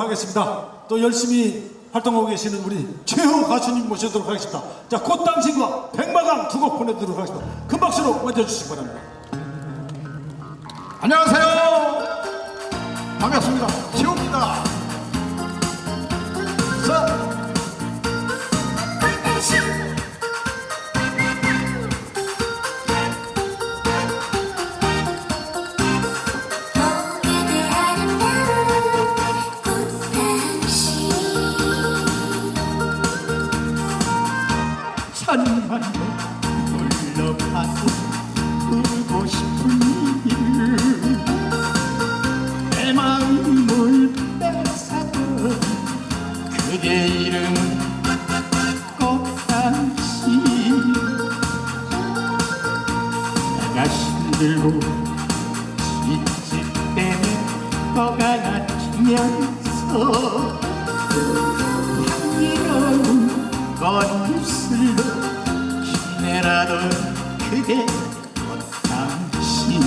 하겠습니다. 또 열심히 활동하고 계시는 우리 최후 가수님 모시도록 하겠습니다. 자, 꽃당신과 백마강 두 곡 보내드리도록 하겠습니다. 큰 박수로 맞아주시기 바랍니다. 안녕하세요. 반갑습니다. 지호입니다. 들고 지칠 때는 거가 낮으면서 향기로운 꽃잎술로 시내라던 그대 꽃당신.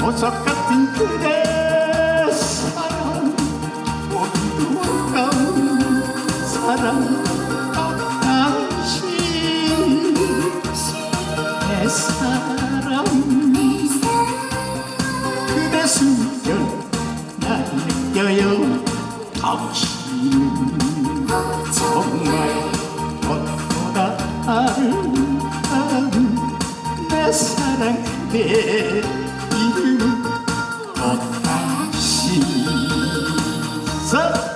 보석 같은 그대 사랑 보기도 아까운 사랑 내 사랑 그대 숨결 난 느껴요. 당신은 정말 꽃보다 아름다운 내 사랑 그대 이름은 꽃당신. 자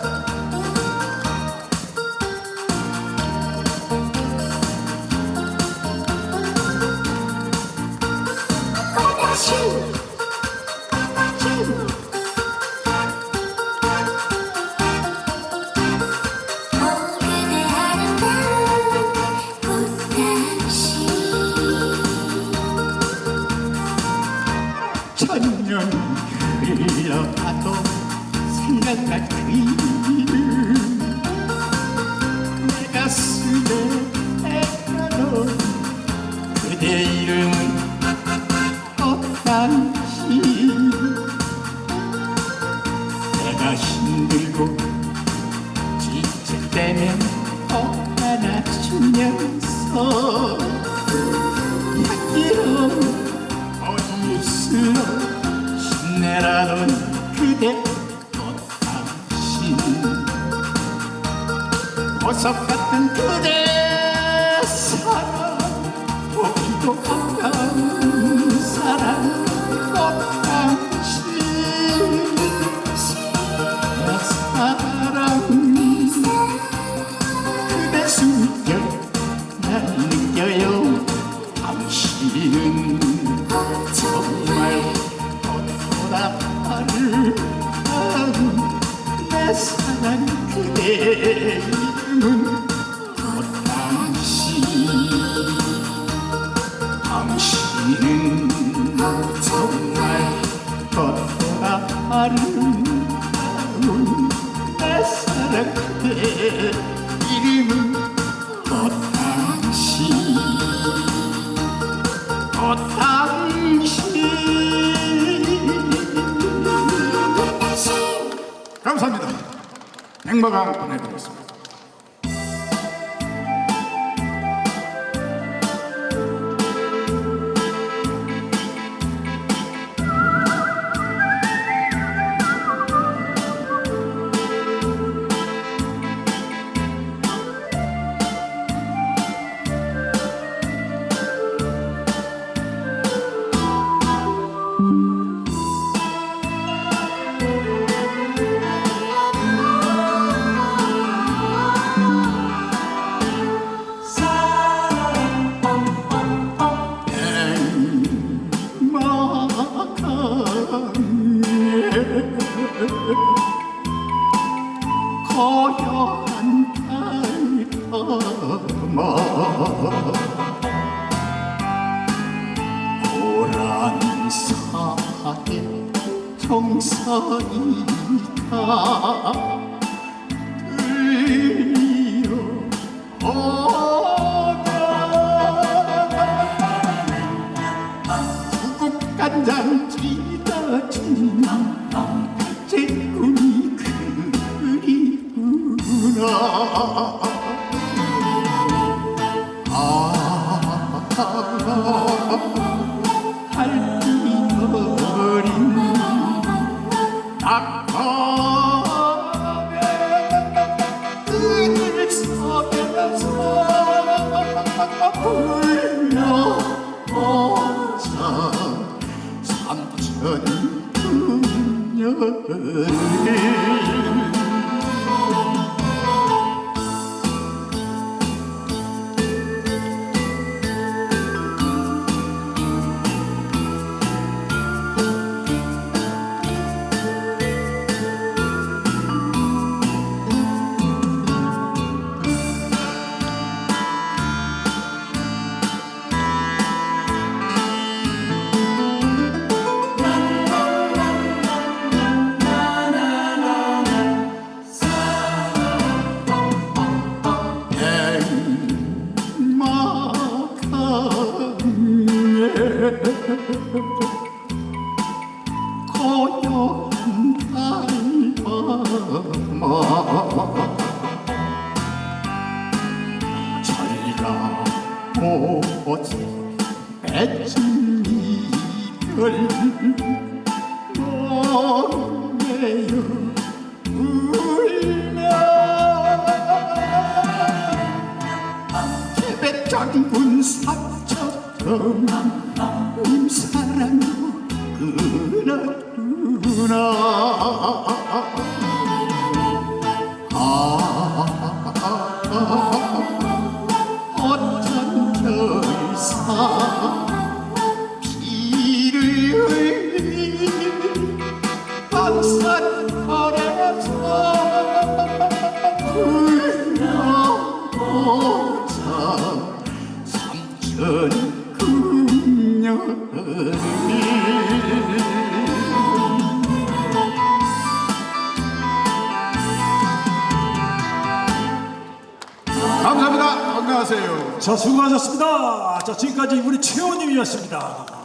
흘러가도 생각날 그 이름 내 가슴에 애가도 그대 이름은 꽃당신 내가 힘들고 지칠 때면 꼭 안아주면서 향기로운 힘 내라던 그대 꽃당신 보석 같은 그대 사랑 보기도 아까운 사랑 꽃당신 내 사랑 사랑 그대 이름은 꽃당신 당신은 정말 꽃보다 아름다운 내 사랑 그대 백마강 보내드리겠습니다. 정선이다 들려. 오다 구국 간장 쥐다 준 제국 그리움이 그리구나. 할머린 불려오자 삼천 그녀를 저리가 오지 맺힌 이별 노래요. 울며 태백 장군 사처럼 님 사랑 그나구나 감사합니다. 건강하세요. 자 수고하셨습니다. 자 지금까지 우리 최호님이었습니다.